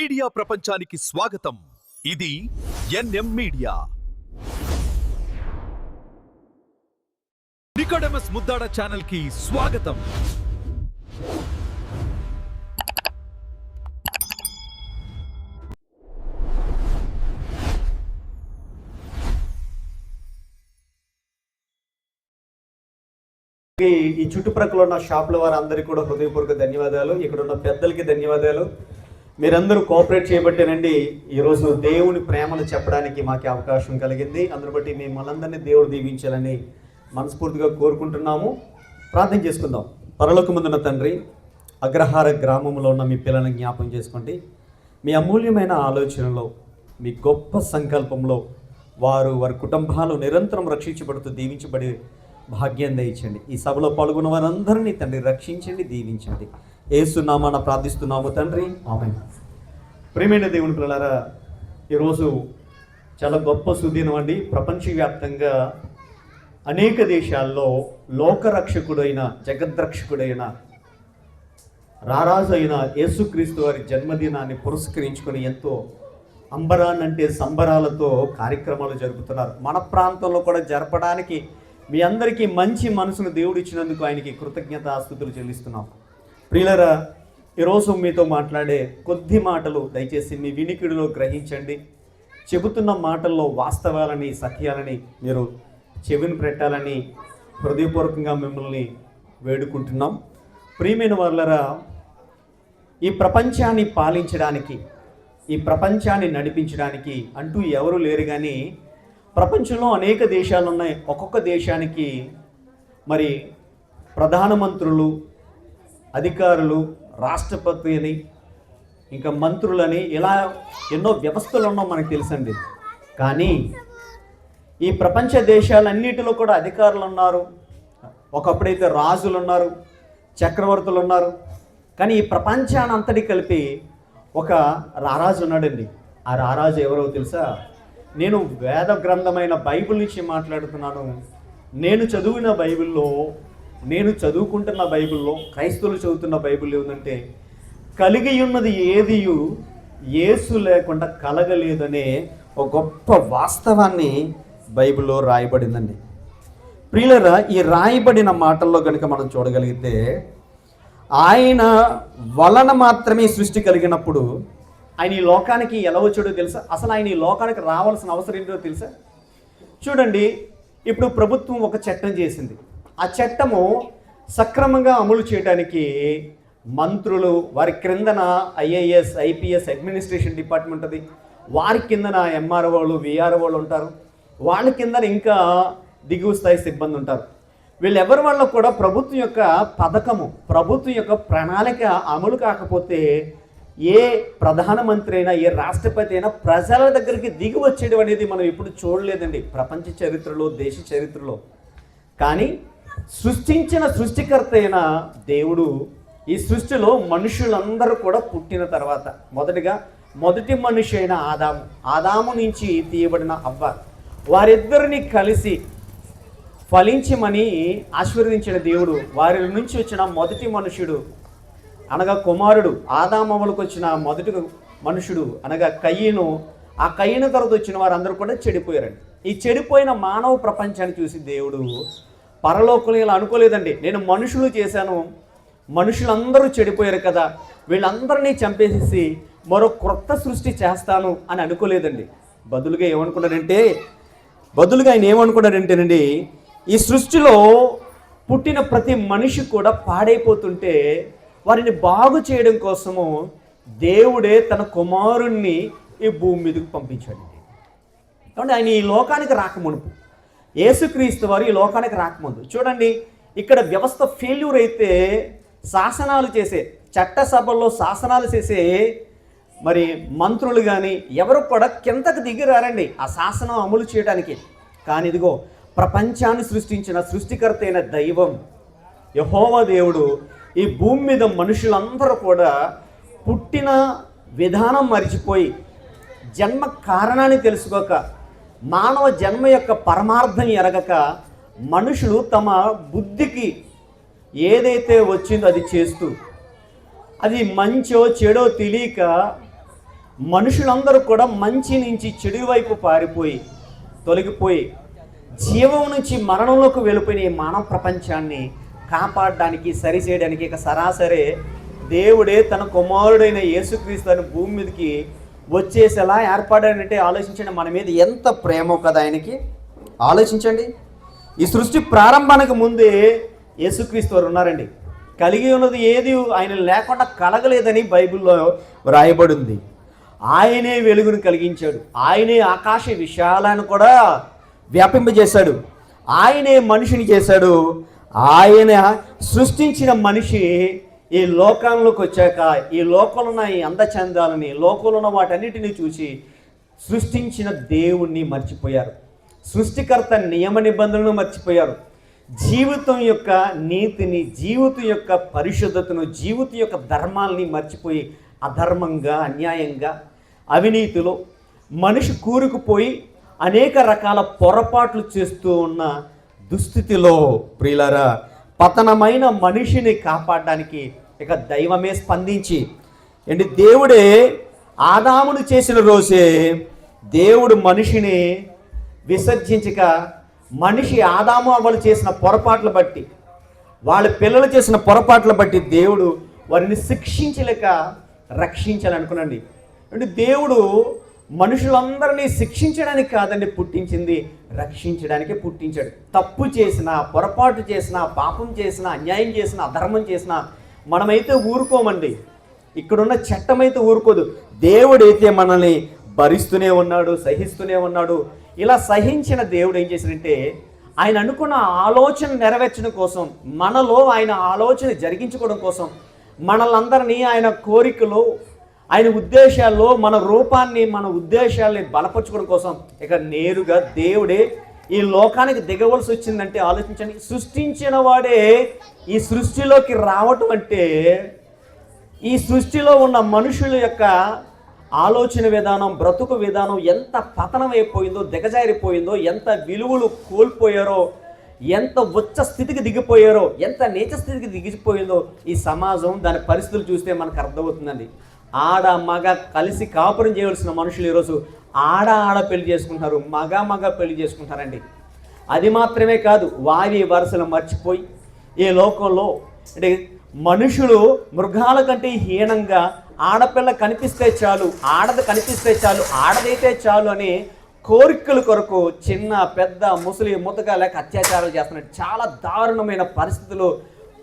Media ప్రపంచానికి స్వాగతం. ఇది ఎన్ఎం మీడియా. నికోడెమస్ ముద్దాడ ఛానల్కి స్వాగతం. ఈ ఈ చుట్టుప్రక్కల ఉన్న షాపుల వారందరికీ కూడా హృదయపూర్వక ధన్యవాదాలు. ఇక్కడ ఉన్న పెద్దలకి ధన్యవాదాలు. మీరందరూ కోఆపరేట్ చేయబట్టేనండి. ఈరోజు దేవుని ప్రేమను చెప్పడానికి మాకు అవకాశం కలిగింది. అందును బట్టి మిమ్మల్ందరినీ దేవుడు దీవించాలని మనస్ఫూర్తిగా కోరుకుంటున్నాము. ప్రార్థన చేసుకుందాం. పరలోకముందున్న తండ్రి అగ్రహార గ్రామంలో ఉన్న మీ పిల్లలను జ్ఞాపం చేసుకోండి. మీ అమూల్యమైన ఆలోచనలో మీ గొప్ప సంకల్పంలో వారు వారి కుటుంబాలు నిరంతరం రక్షించబడుతూ దీవించబడి భాగ్యం దయచండి ఈ సభలో పాల్గొన్న వారందరినీ తండ్రి రక్షించండి దీవించండి. ఏసునామాన ప్రార్థిస్తున్నాము తండ్రి. ఆమె ప్రేమైన దేవుని పిల్లలారా ఈరోజు చాలా గొప్ప సుదీనం అండి. ప్రపంచవ్యాప్తంగా అనేక దేశాల్లో లోకరక్షకుడైన జగద్రక్షకుడైన రారాజు అయిన యేసుక్రీస్తు వారి జన్మదినాన్ని పురస్కరించుకొని ఎంతో అంబరాన్నంటే సంబరాలతో కార్యక్రమాలు జరుపుతున్నారు. మన ప్రాంతంలో కూడా జరపడానికి మీ అందరికీ మంచి మనసును దేవుడు ఇచ్చినందుకు ఆయనకి కృతజ్ఞత ఆస్తుతులు చెల్లిస్తున్నాం. ప్రియులరా ఈరోజు మీతో మాట్లాడే కొద్ది మాటలు దయచేసి మీ వినికిడిలో గ్రహించండి. చెబుతున్న మాటల్లో వాస్తవాలని సత్యాలని మీరు చెవిని పెట్టాలని హృదయపూర్వకంగా మిమ్మల్ని వేడుకుంటున్నాం. ప్రియమైన వాళ్ళరా ఈ ప్రపంచాన్ని పాలించడానికి ఈ ప్రపంచాన్ని నడిపించడానికి అంటూ ఎవరు లేరు కానీ ప్రపంచంలో అనేక దేశాలు ఉన్నాయి ఒక్కొక్క దేశానికి మరి ప్రధానమంత్రులు అధికారులు రాష్ట్రపతి అని ఇంకా మంత్రులని ఇలా ఎన్నో వ్యవస్థలు ఉన్నాం మనకు తెలుసండి. కానీ ఈ ప్రపంచ దేశాలన్నిటిలో కూడా అధికారులు ఉన్నారు. ఒకప్పుడైతే రాజులు ఉన్నారు చక్రవర్తులు ఉన్నారు. కానీ ఈ ప్రపంచాన్ని అంతటి కలిపి ఒక రారాజు ఉన్నాడండి. ఆ రారాజు ఎవరో తెలుసా? నేను వేద గ్రంథమైన బైబిల్ నుంచి మాట్లాడుతున్నాను. నేను చదివిన బైబిల్లో నేను చదువుకుంటున్న బైబిల్లో క్రైస్తవులు చదువుతున్న బైబిల్ ఏమిటంటే కలిగి ఉన్నది ఏదియు యేసు లేకుండా కలగలేదనే ఒక గొప్ప వాస్తవాన్ని బైబిల్లో రాయబడిందండి. ప్రియులరా ఈ రాయబడిన మాటల్లో కనుక మనం చూడగలిగితే ఆయన వలన మాత్రమే సృష్టి కలిగినప్పుడు ఆయన ఈ లోకానికి ఎలా వచ్చాడో తెలుసా? అసలు ఆయన ఈ లోకానికి రావాల్సిన అవసరం ఏంటో తెలుసా? చూడండి ఇప్పుడు ప్రభుత్వం ఒక చట్టం చేసింది. ఆ చట్టము సక్రమంగా అమలు చేయడానికి మంత్రులు వారి క్రిందన ఐఏఎస్ ఐపీఎస్ అడ్మినిస్ట్రేషన్ డిపార్ట్మెంట్ అది. వారి కిందన ఎంఆర్ఓలు విఆర్ఓలు ఉంటారు. వాళ్ళ కిందన ఇంకా దిగువ స్థాయి సిబ్బంది ఉంటారు. వీళ్ళెవరి వల్ల కూడా ప్రభుత్వం యొక్క పథకము ప్రభుత్వం యొక్క ప్రణాళిక అమలు కాకపోతే ఏ ప్రధానమంత్రి అయినా ఏ రాష్ట్రపతి అయినా ప్రజల దగ్గరికి దిగి వచ్చేయడం అనేది మనం ఎప్పుడు చూడలేదండి. ప్రపంచ చరిత్రలో దేశ చరిత్రలో. కానీ సృష్టించిన సృష్టికర్త అయిన దేవుడు ఈ సృష్టిలో మనుషులందరూ కూడా పుట్టిన తర్వాత మొదటిగా మొదటి మనిషి అయిన ఆదాము. ఆదాము నుంచి తీయబడిన అవ్వ. వారిద్దరిని కలిసి ఫలించమని ఆశీర్వదించిన దేవుడు వారి నుంచి వచ్చిన మొదటి మనుషుడు అనగా కుమారుడు. ఆదామములకు వచ్చిన మొదటి మనుషుడు అనగా కయ్యను ఆ కయ్యను తర్వాత వచ్చిన వారందరూ కూడా చెడిపోయారండి. ఈ చెడిపోయిన మానవ ప్రపంచాన్ని చూసి దేవుడు పరలోకంలో ఇలా అనుకోలేదండి. నేను మనుషులు చేశాను. మనుషులందరూ చెడిపోయారు కదా. వీళ్ళందరినీ చంపేసేసి మరో క్రొత్త సృష్టి చేస్తాను అని అనుకోలేదండి. బదులుగా ఏమనుకున్నాడంటే బదులుగా ఆయన ఏమనుకున్నాడంటేనండి ఈ సృష్టిలో పుట్టిన ప్రతి మనిషి కూడా పాడైపోతుంటే వారిని బాగు చేయడం కోసము దేవుడే తన కుమారుణ్ణి ఈ భూమి మీదకు పంపించాడు కాబట్టి ఆయన ఈ లోకానికి రాకమునుపు. యేసుక్రీస్తు వారు ఈ లోకానికి రాకముందు. చూడండి ఇక్కడ వ్యవస్థ ఫెయిల్యూర్ అయితే శాసనాలు చేసే చట్టసభల్లో శాసనాలు చేసే మరి మంత్రులు కానీ ఎవరు కూడా కిందకు దిగి రారండి ఆ శాసనం అమలు చేయడానికి. కానీ ఇదిగో ప్రపంచాన్ని సృష్టించిన సృష్టికర్త అయిన దైవం యహోవ దేవుడు ఈ భూమి మీద మనుషులందరూ కూడా పుట్టిన విధానం మరిచిపోయి జన్మ కారణాన్ని తెలుసుకోక మానవ జన్మ యొక్క పరమార్థం ఎరగక మనుషులు తమ బుద్ధికి ఏదైతే వచ్చిందో అది చేస్తూ అది మంచో చెడో తెలియక మనుషులందరూ కూడా మంచి నుంచి చెడు వైపు పారిపోయి తొలగిపోయి జీవం నుంచి మరణంలోకి వెళ్ళిపోయిన ఈ మానవ ప్రపంచాన్ని కాపాడడానికి సరిచేయడానికి ఇక సరాసరి దేవుడే తన కుమారుడైన యేసుక్రీస్తుని భూమి మీదకి వచ్చేసేలా ఏర్పడాడంటే ఆలోచించండి. మన మీద ఎంత ప్రేమో కదా ఆయనకి? ఆలోచించండి. ఈ సృష్టి ప్రారంభానికి ముందే యేసుక్రీస్తు వారు ఉన్నారండి. కలిగి ఉన్నది ఏది? ఆయన లేకుండా కలగలేదని బైబిల్లో వ్రాయబడింది. ఆయనే వెలుగును కలిగించాడు. ఆయనే ఆకాశ విశాలాన్ని కూడా వ్యాపింపజేశాడు. ఆయనే మనిషిని చేశాడు. ఆయన సృష్టించిన మనిషి ఈ లోకంలోకి వచ్చాక ఈ లోకంలో ఉన్న ఈ అందచందాలని లోకంలో ఉన్న వాటన్నిటిని చూసి సృష్టించిన దేవుణ్ణి మర్చిపోయారు. సృష్టికర్త నియమ నిబంధనలను మర్చిపోయారు. జీవితం యొక్క నీతిని జీవితం యొక్క పరిశుద్ధతను జీవితం యొక్క ధర్మాల్ని మర్చిపోయి అధర్మంగా అన్యాయంగా అవినీతిలో మనిషి కూరుకుపోయి అనేక రకాల పొరపాట్లు చేస్తూ ఉన్న దుస్థితిలో ప్రియులరా పతనమైన మనిషిని కాపాడడానికి ఇక దైవమే స్పందించి ఏంటి దేవుడే ఆదామును చేసిన రోజే దేవుడు మనిషిని విసర్జించక మనిషి ఆదాము అవ్వలు చేసిన పొరపాట్లు బట్టి వాళ్ళ పిల్లలు చేసిన పొరపాట్లు బట్టి దేవుడు వారిని శిక్షించలేక రక్షించాలనుకునండి అంటే దేవుడు మనుషులందరినీ శిక్షించడానికి కాదండి పుట్టించింది రక్షించడానికి పుట్టించాడు. తప్పు చేసిన పొరపాటు చేసిన పాపం చేసిన అన్యాయం చేసిన అధర్మం చేసిన మనమైతే ఊరుకోమండి. ఇక్కడున్న చట్టం అయితే ఊరుకోదు. దేవుడైతే మనల్ని భరిస్తూనే ఉన్నాడు సహిస్తూనే ఉన్నాడు. ఇలా సహించిన దేవుడు ఏం చేశాడంటే ఆయన అనుకున్న ఆలోచన నెరవేర్చడం కోసం మనలో ఆయన ఆలోచన జరిగించుకోవడం కోసం మనలందరినీ ఆయన కోరికలు ఆయన ఉద్దేశాల్లో మన రూపాన్ని మన ఉద్దేశాల్ని బలపరచుకోవడం కోసం ఇక నేరుగా దేవుడే ఈ లోకానికి దిగవలసి వచ్చిందంటే ఆలోచించండి. సృష్టించిన వాడే ఈ సృష్టిలోకి రావటం అంటే ఈ సృష్టిలో ఉన్న మనుషుల యొక్క ఆలోచన విధానం బ్రతుకు విధానం ఎంత పతనం అయిపోయిందో దిగజారిపోయిందో ఎంత విలువలు కోల్పోయారో ఎంత ఉచ్చ స్థితికి దిగిపోయారో ఎంత నీచ స్థితికి దిగిపోయిందో ఈ సమాజం దాని పరిస్థితులు చూస్తే మనకు అర్థమవుతుందండి. ఆడ మగ కలిసి కాపురం చేయవలసిన మనుషులు ఈరోజు ఆడ ఆడ పెళ్ళి చేసుకుంటారు మగ మగ పెళ్ళి చేసుకుంటారండి అది మాత్రమే కాదు వారి వరుసలు మర్చిపోయి ఈ లోకంలో అంటే మనుషులు మృగాల కంటే హీనంగా ఆడపిల్ల కనిపిస్తే చాలు ఆడది కనిపిస్తే చాలు ఆడదైతే చాలు అని కోరికల కొరకు చిన్న పెద్ద ముసలి ముతక లేక అత్యాచారాలు చేస్తున్నారు చాలా దారుణమైన పరిస్థితులు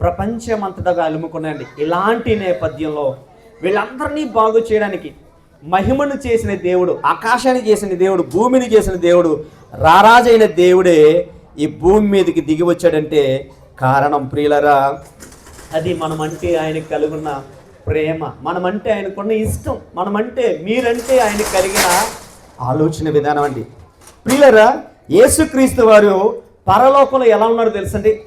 ప్రపంచమంతటా అలుముకున్నాయండి. ఇలాంటి నేపథ్యంలో వీళ్ళందరినీ బాగు చేయడానికి మహిమను చేసిన దేవుడు ఆకాశాన్ని చేసిన దేవుడు భూమిని చేసిన దేవుడు రారాజైన దేవుడే ఈ భూమి మీదకి దిగి వచ్చాడంటే కారణం ప్రియులరా అది మనమంటే ఆయనకు కలుగున్న ప్రేమ. మనమంటే ఆయనకున్న ఇష్టం. మనమంటే మీరంటే ఆయన కలిగిన ఆలోచన విధానం అండి. ప్రియులరా యేసుక్రీస్తు వారు పరలోకంలో ఎలా ఉన్నారో తెలుసండి?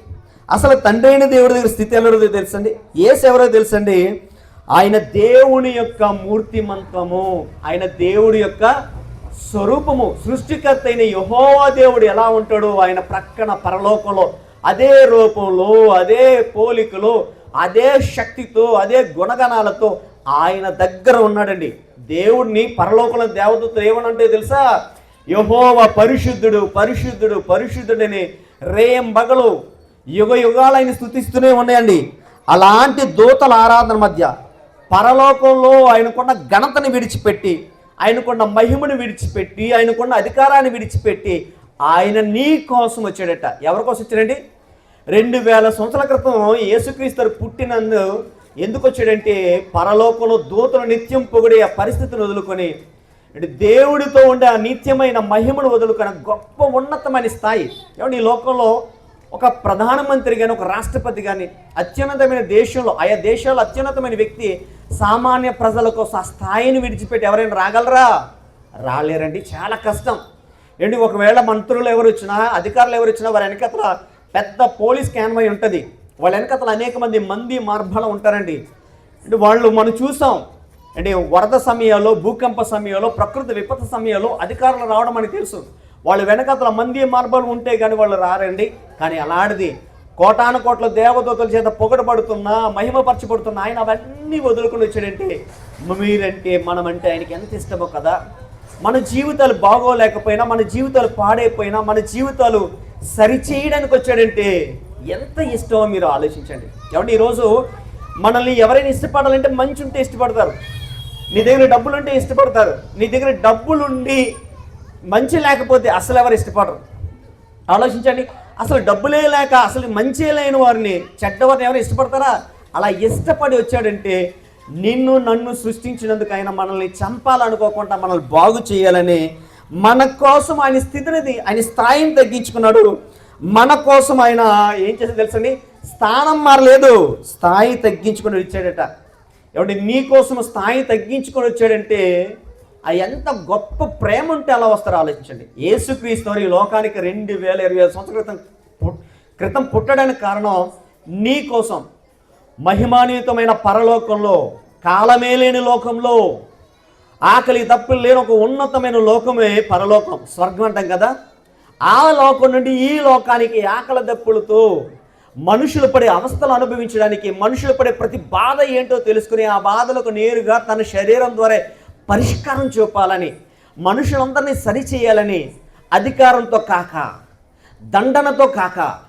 అసలు తండ్రి అయిన దేవుడి దగ్గర స్థితి ఎలా తెలుసండి? ఏసు ఎవరో తెలుసండి? ఆయన దేవుని యొక్క మూర్తిమంతము ఆయన దేవుడి యొక్క స్వరూపము. సృష్టికర్త అయిన యహోవా దేవుడు ఎలా ఉంటాడో ఆయన ప్రక్కన పరలోకంలో అదే రూపంలో అదే పోలికలో అదే శక్తితో అదే గుణగణాలతో ఆయన దగ్గర ఉన్నాడండి. దేవుడిని పరలోకంలో దేవదూతలు ఏమనంటే తెలుసా? యహోవ పరిశుద్ధుడు పరిశుద్ధుడు పరిశుద్ధుడని రేయం బగలు యుగ యుగాలు ఆయన స్థుతిస్తూనే ఉన్నాయండి. అలాంటి దూతల ఆరాధన మధ్య పరలోకంలో ఆయనకున్న ఘనతను విడిచిపెట్టి ఆయనకున్న మహిమను విడిచిపెట్టి ఆయనకున్న అధికారాన్ని విడిచిపెట్టి ఆయన నీ కోసం వచ్చాడట. ఎవరి కోసం వచ్చాడండి? రెండు వేల సంవత్సరాల క్రితం యేసుక్రీస్తు పుట్టినందు ఎందుకు వచ్చాడంటే పరలోకంలో దూతలు నిత్యం పొగిడే ఆ పరిస్థితిని వదులుకొని అంటే దేవుడితో ఉండే ఆ నిత్యమైన మహిమను వదులుకొని గొప్ప ఉన్నతమైన స్థాయి. ఏమంటే ఈ లోకంలో ఒక ప్రధానమంత్రి కానీ ఒక రాష్ట్రపతి కానీ అత్యున్నతమైన దేశంలో ఆయా దేశాల్లో అత్యున్నతమైన వ్యక్తి సామాన్య ప్రజల కోసం ఆ స్థాయిని విడిచిపెట్టి ఎవరైనా రాగలరా? రాలేరండి. చాలా కష్టం. ఏంటి ఒకవేళ మంత్రులు ఎవరు వచ్చినా అధికారులు ఎవరు వచ్చినా వారి వెనకతల పెద్ద పోలీస్ క్యాన్వై ఉంటుంది. వాళ్ళ వెనకతల అనేక మంది మంది మార్బలం ఉంటారండి. అంటే వాళ్ళు మనం చూసాం. అంటే వరద సమయంలో భూకంప సమయంలో ప్రకృతి విపత్తు సమయంలో అధికారులు రావడం మనకి తెలుసు. వాళ్ళు వెనకతల మంది మార్బలు ఉంటే కానీ వాళ్ళు రారండి. కానీ అలాంటిది కోటాను కోట్ల దేవదూతల చేత పొగడబడుతున్నా మహిమపరచబడుతున్న ఆయన అవన్నీ వదులుకుని వచ్చాడంటే మీరంటే మనమంటే ఆయనకి ఎంత ఇష్టమో కదా. మన జీవితాలు బాగోలేకపోయినా మన జీవితాలు పాడైపోయినా మన జీవితాలు సరిచేయడానికి వచ్చాడంటే ఎంత ఇష్టమో మీరు ఆలోచించండి. ఏమంటే ఈరోజు మనల్ని ఎవరైనా ఇష్టపడాలంటే మంచి ఉంటే ఇష్టపడతారు. నీ దగ్గర డబ్బులుంటే ఇష్టపడతారు. నీ దగ్గర డబ్బులుండి మంచి లేకపోతే అసలు ఎవరు ఇష్టపడరు. ఆలోచించండి అసలు డబ్బులే లేక అసలు మంచి లేని వారిని చెడ్డవారిని ఎవరు ఇష్టపడతారా? అలా ఇష్టపడి వచ్చాడంటే నిన్ను నన్ను సృష్టించినందుకు ఆయన మనల్ని చంపాలనుకోకుండా మనల్ని బాగు చేయాలని మన కోసం ఆయన స్థితినిది ఆయన స్థాయిని తగ్గించుకున్నాడు. మన కోసం ఆయన ఏం చేసి తెలుసండి? స్థానం మారలేదు. స్థాయి తగ్గించుకొని వచ్చాడట. ఏమంటే నీ కోసం స్థాయి తగ్గించుకొని వచ్చాడంటే ఎంత గొప్ప ప్రేమ ఉంటే అలా వస్తారో ఆలోచించండి. ఏసుక్రీస్తు ఈ లోకానికి రెండు వేల ఇరవై ఐదు సంవత్సరాల క్రితం క్రితం పుట్టడానికి కారణం నీ కోసం. మహిమాన్వితమైన పరలోకంలో కాలమే లేని లోకంలో ఆకలి తప్పులు లేని ఒక ఉన్నతమైన లోకమే పరలోకం స్వర్గం అంటాం కదా. ఆ లోకం నుండి ఈ లోకానికి ఆకలి దప్పులతో మనుషులు పడే అవస్థలు అనుభవించడానికి మనుషులు పడే ప్రతి బాధ ఏంటో తెలుసుకుని ఆ బాధలకు నేరుగా తన శరీరం ద్వారా పరిష్కారం చూపాలని మనుషులందరినీ సరిచేయాలని అధికారంతో కాక దండనతో కాక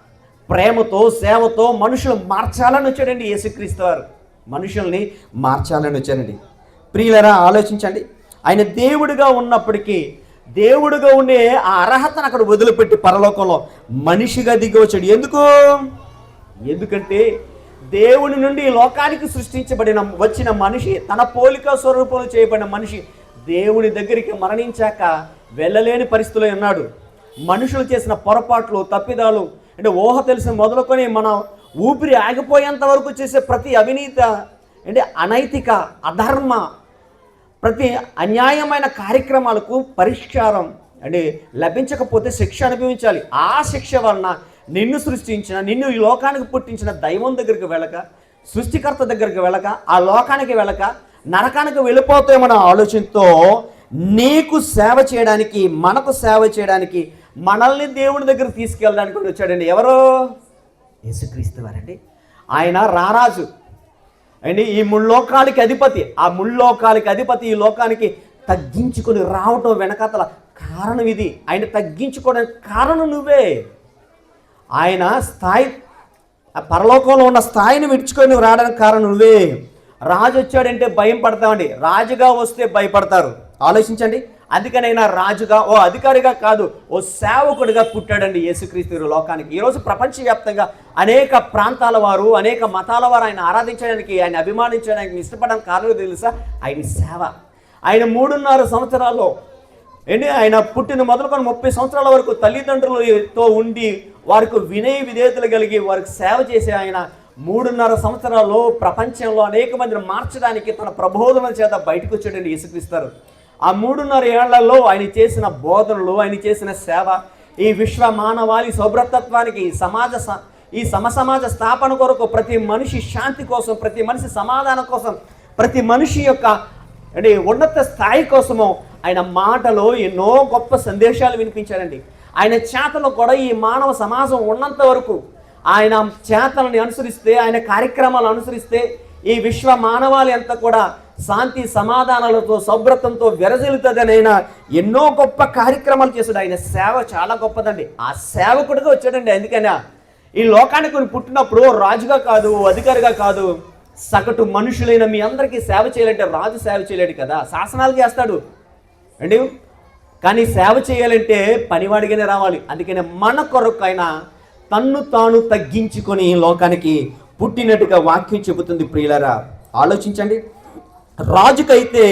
ప్రేమతో సేవతో మనుషులు మార్చాలని వచ్చాడండి యేసుక్రీస్తు వారు. మనుషుల్ని మార్చాలని వచ్చాడండి. ప్రియులరా ఆలోచించండి. ఆయన దేవుడిగా ఉన్నప్పటికీ దేవుడిగా ఉండే ఆ అర్హతను అక్కడ వదిలిపెట్టి పరలోకంలో మనిషిగా దిగి వచ్చాడు. ఎందుకు? ఎందుకంటే దేవుని నుండి లోకానికి సృష్టించబడిన వచ్చిన మనిషి తన పోలిక స్వరూపంలో చేయబడిన మనిషి దేవుని దగ్గరికి మరణించాక వెళ్ళలేని పరిస్థితిలో ఉన్నాడు. మనుషులు చేసిన పొరపాట్లు తప్పిదాలు అంటే ఊహ తెలిసిన మొదలుకొని మన ఊపిరి ఆగిపోయేంత వరకు చేసే ప్రతి అవినీత అంటే అనైతిక అధర్మ ప్రతి అన్యాయమైన కార్యక్రమాలకు పరిష్కారం అంటే లభించకపోతే శిక్ష అనుభవించాలి. ఆ శిక్ష వలన నిన్ను సృష్టించిన నిన్ను ఈ లోకానికి పుట్టించిన దైవం దగ్గరికి వెళ్ళక సృష్టికర్త దగ్గరికి వెళ్ళక ఆ లోకానికి వెళ్ళక నరకానికి వెళ్ళిపోతామన్న ఆలోచనతో నీకు సేవ చేయడానికి మనకు సేవ చేయడానికి మనల్ని దేవుని దగ్గర తీసుకెళ్ళడానికి వచ్చాడండి. ఎవరు? యేసుక్రీస్తు వారండి. ఆయన రారాజు. అండి ఈ ముల్లోకాలకి అధిపతి. ఆ ముల్లోకాలకి అధిపతి ఈ లోకానికి తగ్గించుకొని రావటం వెనకాతల కారణం ఇది. ఆయన తగ్గించుకోవడానికి కారణం నువ్వే. ఆయన స్థాయి ఆ పరలోకంలో ఉన్న స్థాయిని విడుచుకొని నువ్వు రావడానికి కారణం నువ్వే. రాజు వచ్చాడంటే భయం పడతామండి. రాజుగా వస్తే భయపడతారు. ఆలోచించండి. అందుకనైనా రాజుగా ఓ అధికారిగా కాదు ఓ సేవకుడిగా పుట్టాడండి యేసుక్రీస్తు లోకానికి. ఈరోజు ప్రపంచవ్యాప్తంగా అనేక ప్రాంతాల వారు అనేక మతాల వారు ఆయన ఆరాధించడానికి ఆయన అభిమానించడానికి ఇష్టపడడానికి కారణం తెలుసా? ఆయన సేవ. ఆయన మూడున్నర సంవత్సరాల్లో ఏంటి ఆయన పుట్టిన మొదలుకొని ముప్పై సంవత్సరాల వరకు తల్లిదండ్రులతో ఉండి వారికి వినయ విధేయతలు కలిగి వారికి సేవ చేసే ఆయన మూడున్నర సంవత్సరాల్లో ప్రపంచంలో అనేక మందిని మార్చడానికి తన ప్రబోధన చేత బయటకు వచ్చాడండి యేసుక్రీస్తారు ఆ మూడున్నర ఏళ్ళలో ఆయన చేసిన బోధనలు ఆయన చేసిన సేవ ఈ విశ్వ మానవాళి శుభ్రతత్వానికి సమాజ స- ఈ సమసమాజ స్థాపన కొరకు ప్రతి మనిషి శాంతి కోసం ప్రతి మనిషి సమాధానం కోసం ప్రతి మనిషి యొక్క అంటే ఉన్నత స్థాయి కోసము ఆయన మాటలో ఎన్నో గొప్ప సందేశాలు వినిపించారండి ఆయన చేతలో కూడా ఈ మానవ సమాజం ఉన్నంత వరకు ఆయన చేతలని అనుసరిస్తే ఆయన కార్యక్రమాలు అనుసరిస్తే ఈ విశ్వ మానవాళి అంతా కూడా శాంతి సమాధానాలతో సౌభ్రతంతో విరజిల్లుతుందని ఆయన ఎన్నో గొప్ప కార్యక్రమాలు చేశాడు. ఆయన సేవ చాలా గొప్పదండి. ఆ సేవకుడిగా వచ్చాడండి. అందుకనే ఈ లోకానికి కొన్ని పుట్టినప్పుడు రాజుగా కాదు అధికారిగా కాదు సగటు మనుషులైన మీ అందరికీ సేవ చేయాలంటే రాజు సేవ చేయలేడు కదా. శాసనాలు చేస్తాడు. అండి? కానీ సేవ చేయాలంటే పనివాడిగానే రావాలి. అందుకనే మన కొరకు ఆయన తన్ను తాను తగ్గించుకొని లోకానికి పుట్టినట్టుగా వాక్యం చెబుతుంది ప్రియులరా. ఆలోచించండి. రాజుకైతే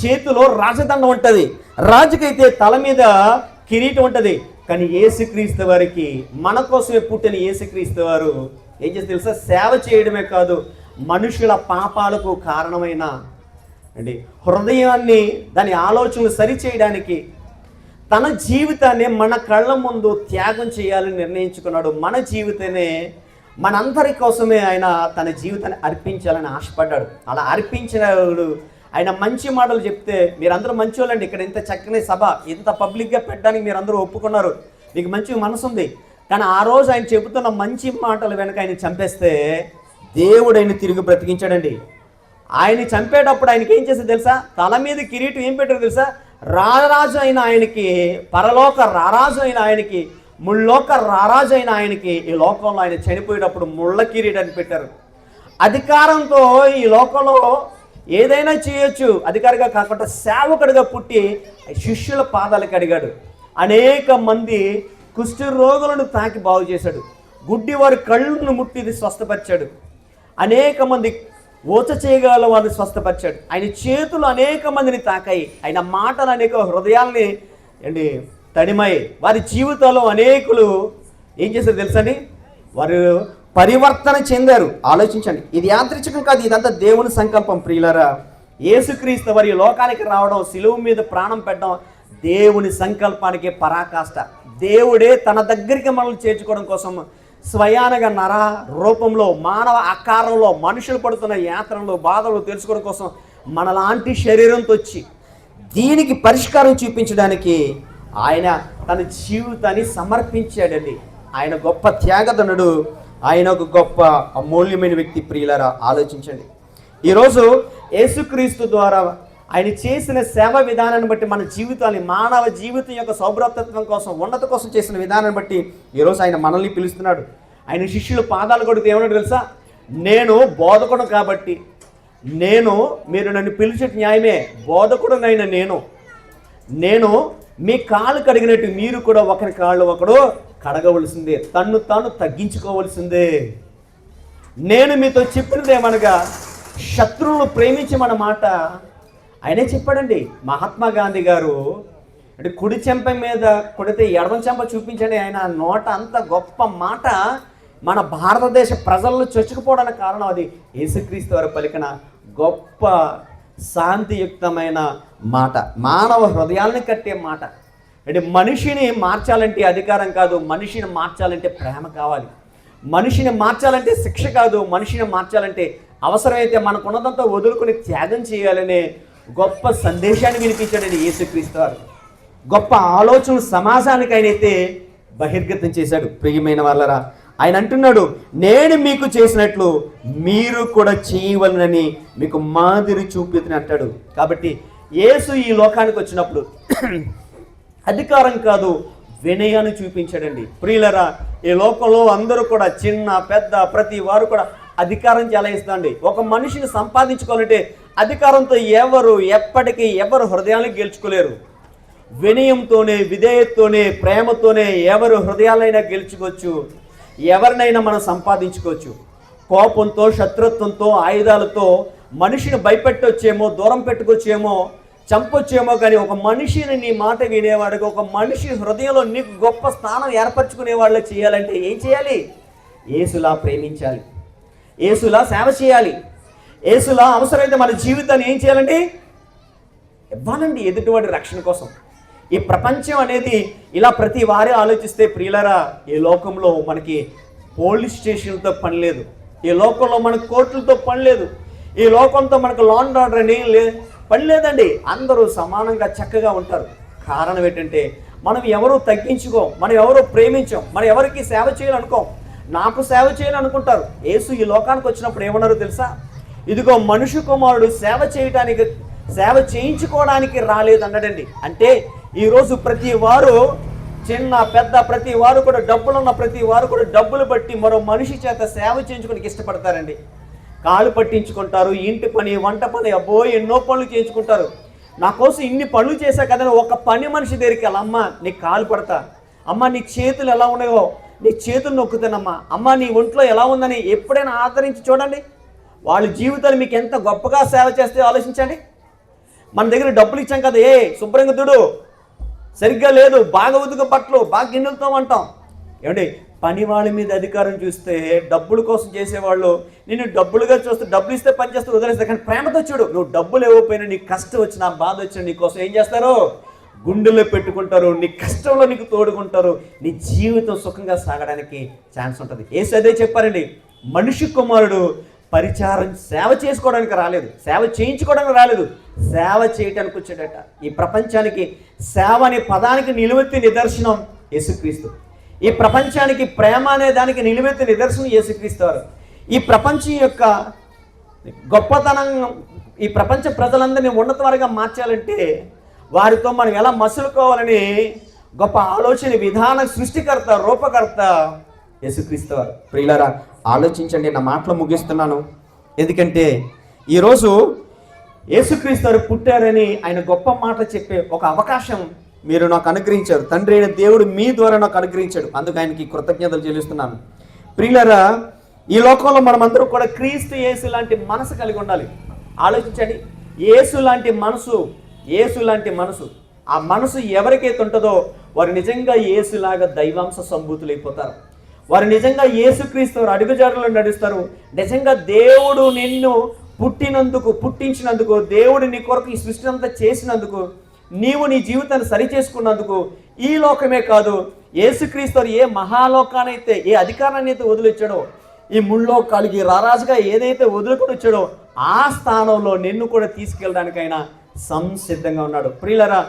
చేతిలో రాజదండం ఉంటుంది. రాజుకైతే తల మీద కిరీటం ఉంటుంది. కానీ ఏసుక్రీస్తు వారికి మన కోసమే పుట్టిన ఏసుక్రీస్తు వారు ఏం చేస్తే తెలుసా? సేవ చేయడమే కాదు మనుషుల పాపాలకు కారణమైన అండి హృదయాన్ని దాని ఆలోచనలు సరిచేయడానికి తన జీవితాన్ని మన కళ్ళ ముందు త్యాగం చేయాలని నిర్ణయించుకున్నాడు. మన జీవితాన్ని మనందరి కోసమే ఆయన తన జీవితాన్ని అర్పించాలని ఆశపడ్డాడు. అలా అర్పించినప్పుడు ఆయన మంచి మాటలు చెప్తే మీరందరూ మంచి వాళ్ళండి ఇక్కడ ఇంత చక్కని సభ ఇంత పబ్లిక్గా పెట్టడానికి మీరందరూ ఒప్పుకున్నారు. మీకు మంచి మనసు ఉంది. కానీ ఆ రోజు ఆయన చెబుతున్న మంచి మాటలు వెనక ఆయన చంపేస్తే దేవుడు ఆయన తిరిగి బ్రతికించాడండి. ఆయన్ని చంపేటప్పుడు ఆయనకి ఏం చేసేది తెలుసా? తల మీద కిరీటం ఏం పెట్టారు తెలుసా? రారాజు అయిన ఆయనకి పరలోక రారాజు అయిన ఆయనకి ముళ్ళోక రారాజు అయిన ఆయనకి ఈ లోకంలో ఆయన చనిపోయేటప్పుడు ముళ్ళ కిరీటాన్ని పెట్టారు. అధికారంతో ఈ లోకంలో ఏదైనా చేయొచ్చు. అధికారిగా కాకుండా సేవకుడిగా పుట్టి శిష్యుల పాదాలకు అడిగాడు. అనేక మంది కుష్టి రోగులను తాకి బాగు చేశాడు. గుడ్డి వారి కళ్ళను ముట్టి స్వస్థపరిచాడు. అనేక మంది ఊచ చేయగల వారిని స్వస్థపరిచాడు. ఆయన చేతులు అనేక మందిని తాకాయి. ఆయన మాటలు అనేక హృదయాల్ని ఏంటి తడిమాయి వారి జీవితాల్లో అనేకులు ఏం చేశారు తెలుసండి? వారు పరివర్తన చెందారు. ఆలోచించండి. ఇది యాంత్రికం కాదు ఇదంతా దేవుని సంకల్పం ప్రియులరా. యేసుక్రీస్తు వారి లోకానికి రావడం సిలువు మీద ప్రాణం పెట్టడం దేవుని సంకల్పానికి పరాకాష్ట. దేవుడే తన దగ్గరికి మనల్ని చేర్చుకోవడం కోసం స్వయానగా నర రూపంలో మానవ ఆకారంలో మనుషులు పడుతున్న యాత్రలు బాధలు తెలుసుకోవడం కోసం మనలాంటి శరీరంతో వచ్చి దీనికి పరిష్కారం చూపించడానికి ఆయన తన జీవితాన్ని సమర్పించాడండి. ఆయన గొప్ప త్యాగదనుడు ఆయన ఒక గొప్ప అమూల్యమైన వ్యక్తి ప్రియులరా ఆలోచించండి. ఈరోజు యేసుక్రీస్తు ద్వారా ఆయన చేసిన సేవ విధానాన్ని బట్టి మన జీవితాన్ని మానవ జీవితం యొక్క సౌభ్రతత్వం కోసం ఉన్నత కోసం చేసిన విధానాన్ని బట్టి ఈరోజు ఆయన మనల్ని పిలుస్తున్నాడు. ఆయన శిష్యులు పాదాలు కొడితే ఏమన్నాడు తెలుసా? నేను బోధకుడు కాబట్టి నేను మీరు నన్ను పిలిచే న్యాయమే బోధకుడునైన నేను. నేను మీ కాళ్ళు కడిగినట్టు మీరు కూడా ఒకరి కాళ్ళు ఒకడు కడగవలసిందే తన్ను తాను తగ్గించుకోవలసిందే. నేను మీతో చెప్పినదేమనగా శత్రువులు ప్రేమించమన్న మాట ఆయనే చెప్పాడండి మహాత్మా గాంధీ గారు అంటే కుడి చెంప మీద కొడితే ఎడమ చెంప చూపించండి ఆయన నోట అంత గొప్ప మాట. మన భారతదేశ ప్రజలను చొచ్చుకుపోవడానికి కారణం అది. యేసుక్రీస్తు వారు పలికిన గొప్ప శాంతియుక్తమైన మాట మానవ హృదయాల్ని కట్టే మాట. అంటే మనిషిని మార్చాలంటే అధికారం కాదు మనిషిని మార్చాలంటే ప్రేమ కావాలి. మనిషిని మార్చాలంటే శిక్ష కాదు మనిషిని మార్చాలంటే అవసరమైతే మనకున్నదంతా వదులుకుని త్యాగం చేయాలనే గొప్ప సందేశాన్ని వినిపించాడని యేసుక్రీస్తు వారు. గొప్ప ఆలోచన సమాజానికి ఆయన అయితే బహిర్గతం చేశాడు. ప్రియమైన వాళ్ళరా ఆయన అంటున్నాడు నేను మీకు చేసినట్లు మీరు కూడా చేయవలనని మీకు మాదిరి చూపితని అంటాడు. కాబట్టి యేసు ఈ లోకానికి వచ్చినప్పుడు అధికారం కాదు వినయాన్ని చూపించాడండి. ప్రియులరా ఈ లోకంలో అందరూ కూడా చిన్న పెద్ద ప్రతి వారు కూడా అధికారం చెలాయిస్తుందండి ఒక మనిషిని సంపాదించుకోవాలంటే అధికారంతో ఎవరు ఎప్పటికీ ఎవరు హృదయాన్ని గెలుచుకోలేరు. వినయంతోనే విధేయతతోనే ప్రేమతోనే ఎవరు హృదయాలైనా గెలుచుకోవచ్చు. ఎవరినైనా మనం సంపాదించుకోవచ్చు. కోపంతో శత్రుత్వంతో ఆయుధాలతో మనిషిని భయపెట్టొచ్చేమో దూరం పెట్టుకొచ్చేమో చంపొచ్చేమో కానీ ఒక మనిషిని నీ మాట వినేవాడికి ఒక మనిషి హృదయంలో నీకు గొప్ప స్థానం ఏర్పరచుకునే వాళ్ళు చేయాలంటే ఏం చేయాలి? ఏసులా ప్రేమించాలి. ఏసులా సేవ చేయాలి. యేసులా అవసరమైతే మన జీవితాన్ని ఏం చేయాలండి ఇవ్వాలండి ఎదుటివాడి రక్షణ కోసం. ఈ ప్రపంచం అనేది ఇలా ప్రతి వారే ఆలోచిస్తే ప్రియులరా ఈ లోకంలో మనకి పోలీస్ స్టేషన్లతో పని లేదు. ఈ లోకంలో మనకు కోర్టులతో పని లేదు. ఈ లోకంతో మనకు లాండ్ ఆర్డర్ అని లే పని లేదండి. అందరూ సమానంగా చక్కగా ఉంటారు. కారణం ఏంటంటే మనం ఎవరు తగ్గించుకోం మనం ఎవరు ప్రేమించాం మనం ఎవరికి సేవ చేయాలనుకోం. నాకు సేవ చేయాలనుకుంటారు. ఏసు ఈ లోకానికి వచ్చినప్పుడు ఏమన్నారో తెలుసా? ఇదిగో మనుషు కుమారుడు సేవ చేయటానికి సేవ చేయించుకోవడానికి రాలేదన్నాడండి. అంటే ఈరోజు ప్రతి వారు చిన్న పెద్ద ప్రతి వారు కూడా డబ్బులు ఉన్న ప్రతి వారు కూడా డబ్బులు బట్టి మరో మనిషి చేత సేవ చేయించుకోనికి ఇష్టపడతారండి. కాలు పట్టించుకుంటారు ఇంటి పని వంట పని అబ్బో ఎన్నో పనులు చేయించుకుంటారు. నా కోసం ఇన్ని పనులు చేశా కదా ఒక పని మనిషి దగ్గరికి వెళ్ళి అమ్మ నీ కాలు పడతా. అమ్మ నీ చేతులు ఎలా ఉన్నాయో నీ చేతులు నొక్కుతానమ్మా. అమ్మ నీ ఒంట్లో ఎలా ఉందని ఎప్పుడైనా ఆదరించి చూడండి. వాళ్ళ జీవితాలు మీకు ఎంత గొప్పగా సేవ చేస్తే ఆలోచించండి. మన దగ్గర డబ్బులు ఇచ్చాం కదా ఏ శుభ్రంగా దుడు. సరిగ్గా లేదు బాగా ఉతుకు బట్టలు బాగా గిన్నెలతో అంటాం ఏమండి పని వాళ్ళ మీద అధికారం చూస్తే డబ్బుల కోసం చేసేవాళ్ళు నేను డబ్బులుగా చూస్తే డబ్బులు ఇస్తే పని చేస్తే వదిలేస్తే కానీ ప్రేమతో చూడు నువ్వు డబ్బులు ఇవ్వకపోయినా నీకు కష్టం వచ్చినా బాధ వచ్చినా నీ కోసం ఏం చేస్తారు? గుండెల్లో పెట్టుకుంటారు నీ కష్టంలో నీకు తోడుకుంటారు. నీ జీవితం సుఖంగా సాగడానికి ఛాన్స్ ఉంటుంది. ఏసు అదే చెప్పారండి మనిషి కుమారుడు పరిచారం సేవ చేసుకోవడానికి రాలేదు. సేవ చేయించుకోవడానికి రాలేదు. సేవ చేయటానికి వచ్చాడట. ఈ ప్రపంచానికి సేవ అనే పదానికి నిలువెత్తి నిదర్శనం యేసుక్రీస్తు. ఈ ప్రపంచానికి ప్రేమ అనే దానికి నిలువెత్తి నిదర్శనం యేసుక్రీస్తు వారు. ఈ ప్రపంచం యొక్క గొప్పతనం ఈ ప్రపంచ ప్రజలందరినీ ఉన్నత వారిగా మార్చాలంటే వారితో మనం ఎలా మసులుకోవాలని గొప్ప ఆలోచన విధాన సృష్టికర్త రూపకర్త యేసుక్రీస్తు వారు. ప్రియులరా ఆలోచించండి నా మాటలు ముగిస్తున్నాను. ఎందుకంటే ఈరోజు యేసుక్రీస్తు పుట్టారని ఆయన గొప్ప మాట చెప్పే ఒక అవకాశం మీరు నాకు అనుగ్రహించారు. తండ్రి అయిన దేవుడు మీ ద్వారా నాకు అనుగ్రహించాడు. అందుకు ఆయనకి కృతజ్ఞతలు చెల్లిస్తున్నాను. ప్రియులరా ఈ లోకంలో మనమందరం కూడా క్రీస్తు యేసు లాంటి మనసు కలిగి ఉండాలి. ఆలోచించండి యేసు లాంటి మనసు యేసు లాంటి మనసు ఆ మనసు ఎవరికైతే ఉంటుందో వారు నిజంగా యేసులాగా దైవాంశ సంభూతులైపోతారు. వారు నిజంగా యేసుక్రీస్తు వారు అడుగుజాడలో నడుస్తారు. నిజంగా దేవుడు నిన్ను పుట్టినందుకు పుట్టించినందుకు దేవుడు నీ కొరకు ఈ సృష్టి అంతా చేసినందుకు నీవు నీ జీవితాన్ని సరి చేసుకున్నందుకు ఈ లోకమే కాదు యేసుక్రీస్తు ఏ మహాలోకానైతే ఏ అధికారాన్ని అయితే వదిలిచ్చాడో ఈ ముళ్ళోకాలకి రారాజుగా ఏదైతే వదులుకొని వచ్చాడో ఆ స్థానంలో నిన్ను కూడా తీసుకెళ్ళడానికైనా సంసిద్ధంగా ఉన్నాడు. ప్రియులరా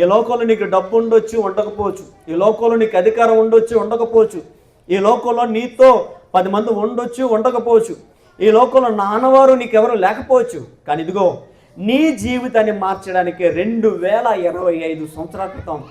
ఈ లోకంలో నీకు డబ్బు ఉండొచ్చు ఉండకపోవచ్చు. ఈ లోకంలో నీకు అధికారం ఉండొచ్చు ఉండకపోవచ్చు. ఈ లోకంలో నీతో పది మంది ఉండొచ్చు ఉండకపోవచ్చు. ఈ లోకంలో నాన్నవారు నీకెవరు లేకపోవచ్చు. కానీ ఇదిగో నీ జీవితాన్ని మార్చడానికి రెండు వేల ఇరవై ఐదు సంవత్సరాల క్రితం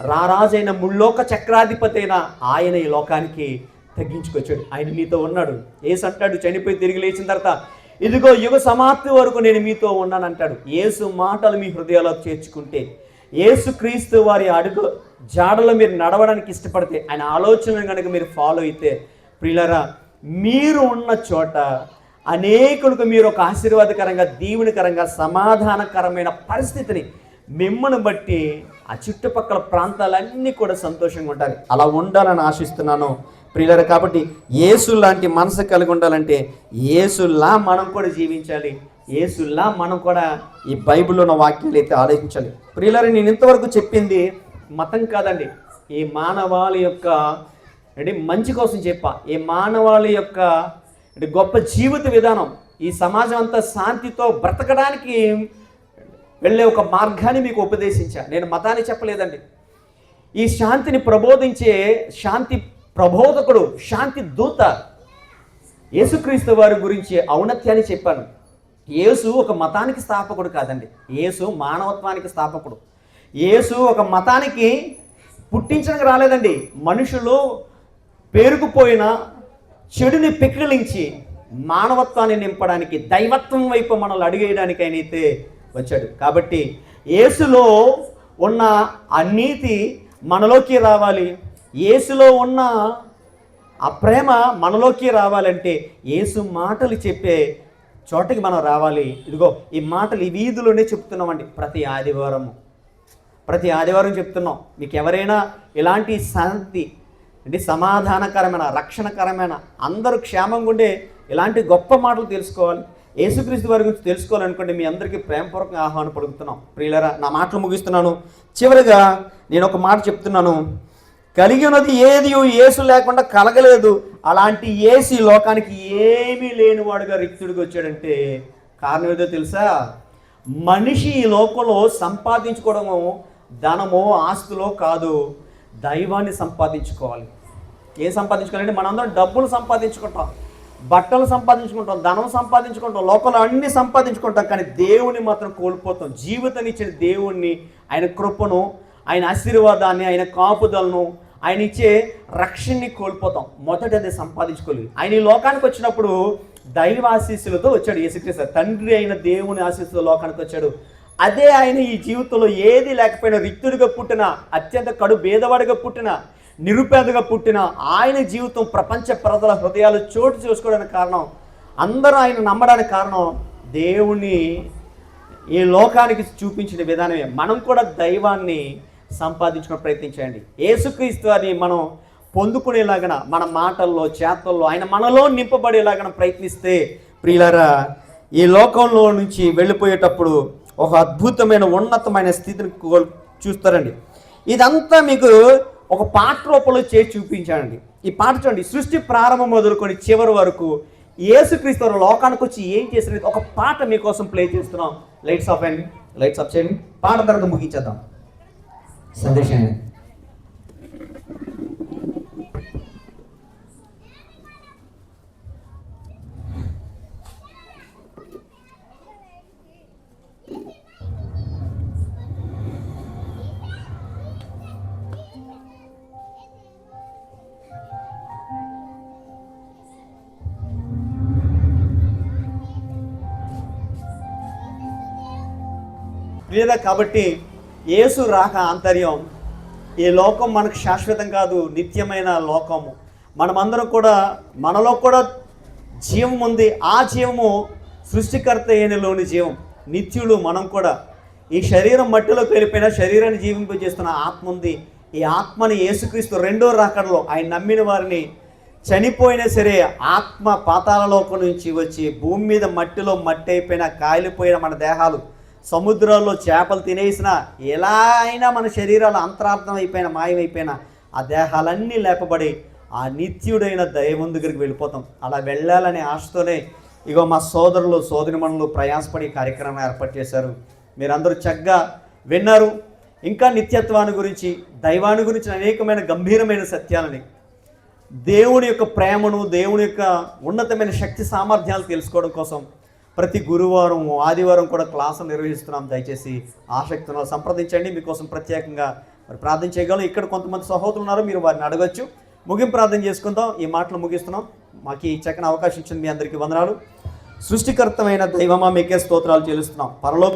రారాజైన ముల్లోక చక్రాధిపతి అయిన ఆయన ఈ లోకానికి తగ్గించుకొచ్చాడు. ఆయన మీతో ఉన్నాడు. ఏసు అంటాడు చనిపోయి తిరిగి లేచిన తర్వాత ఇదిగో యుగ సమాప్తి వరకు నేను మీతో ఉన్నాను అంటాడు ఏసు మాటలు మీ హృదయాల్లో చేర్చుకుంటే యేసు క్రీస్తు వారి అడుగు జాడలో మీరు నడవడానికి ఇష్టపడితే ఆయన ఆలోచనలు కనుక మీరు ఫాలో అయితే ప్రియులరా మీరు ఉన్న చోట అనేకులకు మీరు ఒక ఆశీర్వాదకరంగా దీవునికరంగా సమాధానకరమైన పరిస్థితిని మిమ్మల్ని బట్టి ఆ చుట్టుపక్కల ప్రాంతాలన్నీ కూడా సంతోషంగా ఉండాలి. అలా ఉండాలని ఆశిస్తున్నాను ప్రియులరు కాబట్టి యేసు లాంటి మనసు కలిగి ఉండాలంటే యేసులా మనం కూడా జీవించాలి. ఏసులా మనం కూడా ఈ బైబిల్లో ఉన్న వాక్యాలు అయితే ఆలోచించాలి. ప్రియులరా నేను ఇంతవరకు చెప్పింది మతం కాదండి. ఈ మానవాళ యొక్క అంటే మంచి కోసం చెప్పా. ఈ మానవాళి యొక్క అంటే గొప్ప జీవిత విధానం ఈ సమాజం అంతా శాంతితో బ్రతకడానికి వెళ్ళే ఒక మార్గాన్ని మీకు ఉపదేశించా. నేను మతాన్ని చెప్పలేదండి. ఈ శాంతిని ప్రబోధించే శాంతి ప్రబోధకుడు శాంతి దూత యేసుక్రీస్తు వారి గురించి ఔన్నత్యాన్ని చెప్పాను. యేసు ఒక మతానికి స్థాపకుడు కాదండి. యేసు మానవత్వానికి స్థాపకుడు. యేసు ఒక మతానికి పుట్టించడానికి రాలేదండి. మనుషులు పేరుకుపోయిన చెడుని పెకిలించి మానవత్వాన్ని నింపడానికి దైవత్వం వైపు మనల్ని అడిగేయడానికి అయితే వచ్చాడు. కాబట్టి యేసులో ఉన్న ఆ నీతి మనలోకి రావాలి. యేసులో ఉన్న ఆ ప్రేమ మనలోకి రావాలంటే యేసు మాటలు చెప్పే చోటకి మనం రావాలి. ఇదిగో ఈ మాటలు ఈ వీధిలోనే చెప్తున్నామండి ప్రతి ఆదివారము. ప్రతి ఆదివారం చెప్తున్నాం. మీకు ఎవరైనా ఇలాంటి శాంతి అంటే సమాధానకరమైన రక్షణకరమైన అందరూ క్షేమంగా ఉండే ఇలాంటి గొప్ప మాటలు తెలుసుకోవాలి. యేసుక్రీస్తు వారి గురించి తెలుసుకోవాలనుకోండి మీ అందరికీ ప్రేమపూర్వకంగా ఆహ్వానం పడుగుతున్నాం ప్రియులరా నా మాటలు ముగిస్తున్నాను. చివరిగా నేను ఒక మాట చెప్తున్నాను. కలిగి ఉన్నది ఏది ఏసు లేకుండా కలగలేదు. అలాంటి ఏసి ఈ లోకానికి ఏమీ లేనివాడుగా రిక్తుడికి వచ్చాడంటే కారణం ఏదో తెలుసా? మనిషి ఈ లోకంలో సంపాదించుకోవడము ధనమో ఆస్తులో కాదు. దైవాన్ని సంపాదించుకోవాలి. ఏం సంపాదించుకోవాలంటే మనందరం డబ్బులు సంపాదించుకుంటాం. బట్టలు సంపాదించుకుంటాం ధనం సంపాదించుకుంటాం లోకంలో అన్ని సంపాదించుకుంటాం కానీ దేవుని మాత్రం కోల్పోతాం. జీవితాన్ని ఇచ్చిన దేవుణ్ణి ఆయన కృపను ఆయన ఆశీర్వాదాన్ని ఆయన కాపుదలను ఆయన ఇచ్చే రక్షణని కోల్పోతాం. మొదటది సంపాదించుకోలేదు. ఆయన ఈ లోకానికి వచ్చినప్పుడు దైవ ఆశీస్సులతో వచ్చాడు యేసుక్రీస్తు. తండ్రి అయిన దేవుని ఆశీస్సులో లోకానికి వచ్చాడు. అదే ఆయన ఈ జీవితంలో ఏది లేకపోయినా రిక్తుడిగా పుట్టిన అత్యంత కడు భేదవాడిగా పుట్టిన నిరుపేదగా పుట్టిన ఆయన జీవితం ప్రపంచ ప్రజల హృదయాలు చోటు చేసుకోవడానికి కారణం అందరూ ఆయన నమ్మడానికి కారణం దేవుణ్ణి ఈ లోకానికి చూపించిన విధానమే. మనం కూడా దైవాన్ని సంపాదించుకుని ప్రయత్నించండి యేసుక్రీస్తు అని మనం పొందుకునేలాగన మన మాటల్లో చేతల్లో ఆయన మనలో నింపబడేలాగన ప్రయత్నిస్తే ప్రియులరా ఈ లోకంలో నుంచి వెళ్ళిపోయేటప్పుడు ఒక అద్భుతమైన ఉన్నతమైన స్థితిని చూస్తారండి. ఇదంతా మీకు ఒక పాట రూపంలో చేసి చూపించానండి ఈ పాట చూడండి. సృష్టి ప్రారంభం మొదలుకొని చివరి వరకు ఏసుక్రీస్తు లోకానికి వచ్చి ఏం చేసినది ఒక పాట మీకోసం ప్లే చేస్తున్నాం. లైట్స్ ఆఫ్ అండి లైట్స్ ఆఫ్ చేయండి. పాట తర్వాత ముగించేద్దాం. संदेश है। प्रियरा యేసు రాక ఆంతర్యం ఈ లోకం మనకు శాశ్వతం కాదు నిత్యమైన లోకము. మనమందరం కూడా మనలో కూడా జీవం ఉంది. ఆ జీవము సృష్టికర్త అయినలోని జీవం నిత్యులు మనం కూడా. ఈ శరీరం మట్టిలోకి వెళ్ళిపోయిన శరీరాన్ని జీవింపజేస్తున్న ఆత్మ ఉంది. ఈ ఆత్మని యేసుక్రీస్తు రెండో రాకడలో ఆయన నమ్మిన వారిని చనిపోయినా సరే ఆత్మ పాతాళలోకం నుంచి వచ్చి భూమి మీద మట్టిలో మట్టి అయిపోయిన కాయలిపోయిన మన దేహాలు సముద్రాల్లో చేపలు తినేసిన ఎలా అయినా మన శరీరాలు అంతరార్థం అయిపోయిన మాయమైపోయిన ఆ దేహాలన్నీ లేపబడి ఆ నిత్యుడైన దైవం దగ్గరికి వెళ్ళిపోతాం. అలా వెళ్ళాలనే ఆశతోనే ఇగో మా సోదరులు సోదరిమణులు ప్రయాసపడి కార్యక్రమం ఏర్పాటు చేశారు. మీరందరూ చక్కగా విన్నారు. ఇంకా నిత్యత్వాన్ని గురించి దైవాన్ని గురించి అనేకమైన గంభీరమైన సత్యాలని దేవుని యొక్క ప్రేమను దేవుని యొక్క ఉన్నతమైన శక్తి సామర్థ్యాలు తెలుసుకోవడం కోసం ప్రతి గురువారం ఆదివారం కూడా క్లాసులు నిర్వహిస్తున్నాం. దయచేసి ఆసక్తిని సంప్రదించండి. మీకోసం ప్రత్యేకంగా మరి ప్రార్థన చేయగలం ఇక్కడ కొంతమంది సహోదరులు ఉన్నారు మీరు వారిని అడగచ్చు. ముగింపు ప్రార్థన చేసుకుందాం. ఈ మాటలు ముగిస్తున్నాం. మాకు ఈ చక్కని అవకాశం ఇచ్చింది మీ అందరికీ వందనాలు. సృష్టికర్తమైన దైవమా మీకే స్తోత్రాలు చెల్లిస్తున్నాం. పరలోక